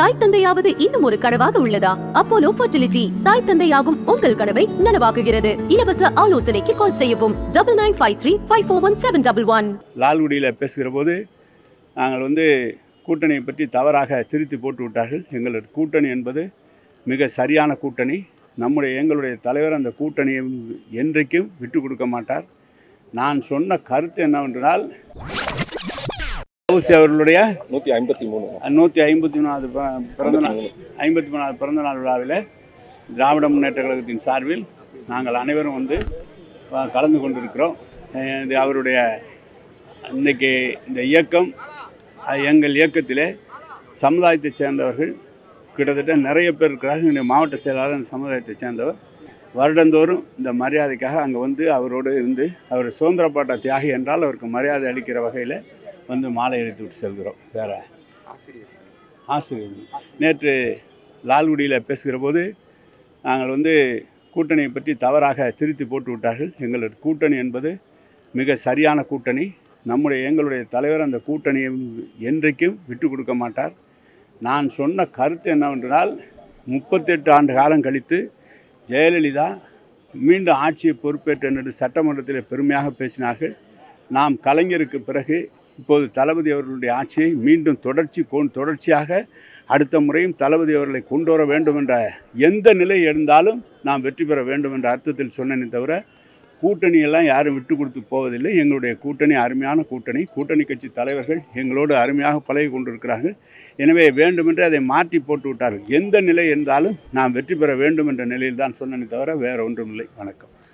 தாய் தந்தையாவது இன்னும் ஒரு கனவாக உள்ளதா? அப்போலோ ஃபர்டிலிட்டி தாய் தந்தையாகும் உங்கள் கனவை நனவாக்குகிறது. இலவச ஆலோசனைக்கு கால் செய்யவும். Double nine five three five four one seven double one லால்குடியில் பேசுகிற போது நாங்கள் வந்து கூட்டணியை பற்றி தவறாக திருத்தி போட்டு விட்டார்கள். எங்களது கூட்டணி என்பது மிக சரியான கூட்டணி. நம்முடைய எங்களுடைய தலைவர் அந்த கூட்டணியை என்றைக்கும் விட்டு கொடுக்க மாட்டார். நான் சொன்ன கருத்து என்னவென்றால் கௌசி அவர்களுடைய நூற்றி ஐம்பத்தி மூணு. நூற்றி ஐம்பத்தி மூணாவது பிறந்த நாள் ஐம்பத்தி மூணாவது பிறந்த நாள் விழாவில் திராவிட முன்னேற்ற கழகத்தின் சார்பில் நாங்கள் அனைவரும் வந்து கலந்து கொண்டிருக்கிறோம். இது அவருடைய இன்னைக்கு இந்த இயக்கம் எங்கள் இயக்கத்திலே சமுதாயத்தைச் சேர்ந்தவர்கள் கிட்டத்தட்ட நிறைய பேர் இருக்கிறார்கள். என்னுடைய மாவட்ட செயலாளர் அந்த சமுதாயத்தைச் சேர்ந்தவர். வருடந்தோறும் இந்த மரியாதைக்காக அங்கே வந்து அவரோடு இருந்து அவர் சுதந்திர போராட்ட தியாகி என்றால் அவருக்கு மரியாதை அளிக்கிற வகையில் வந்து மாலை எடுத்து விட்டு செல்கிறோம். வேற ஆசிரியர் நேற்று லால்குடியில் பேசுகிற போது நாங்கள் வந்து கூட்டணியை பற்றி தவறாக திருத்தி போட்டு விட்டார்கள். எங்களது கூட்டணி என்பது மிக சரியான கூட்டணி. நம்முடைய எங்களுடைய தலைவர் அந்த கூட்டணியை என்றைக்கும் விட்டு கொடுக்க மாட்டார். நான் சொன்ன கருத்து என்னவென்றால் முப்பத்தெட்டு ஆண்டு காலம் கழித்து ஜெயலலிதா மீண்டும் ஆட்சியை பொறுப்பேற்ற என்று சட்டமன்றத்தில் பெருமையாக பேசினார்கள். நாம் கலைஞருக்கு பிறகு இப்போது தளபதி அவர்களுடைய ஆட்சியை மீண்டும் தொடர்ச்சி கொ- தொடர்ச்சியாக அடுத்த முறையும் தளபதி அவர்களை கொண்டு வர வேண்டும் என்ற எந்த நிலை இருந்தாலும் நாம் வெற்றி பெற வேண்டும் என்ற அர்த்தத்தில் சொன்னேனே தவிர கூட்டணியெல்லாம் யாரும் விட்டு கொடுத்து போவதில்லை. எங்களுடைய கூட்டணி அருமையான கூட்டணி. கூட்டணி கட்சி தலைவர்கள் எங்களோடு அருமையாக பழகி கொண்டிருக்கிறார்கள். எனவே வேண்டுமென்று அதை மாற்றி போட்டு விட்டார்கள். எந்த நிலை இருந்தாலும் நாம் வெற்றி பெற வேண்டும் என்ற நிலையில் தான் சொன்னேனே தவிர வேற ஒன்றுமில்லை. வணக்கம்.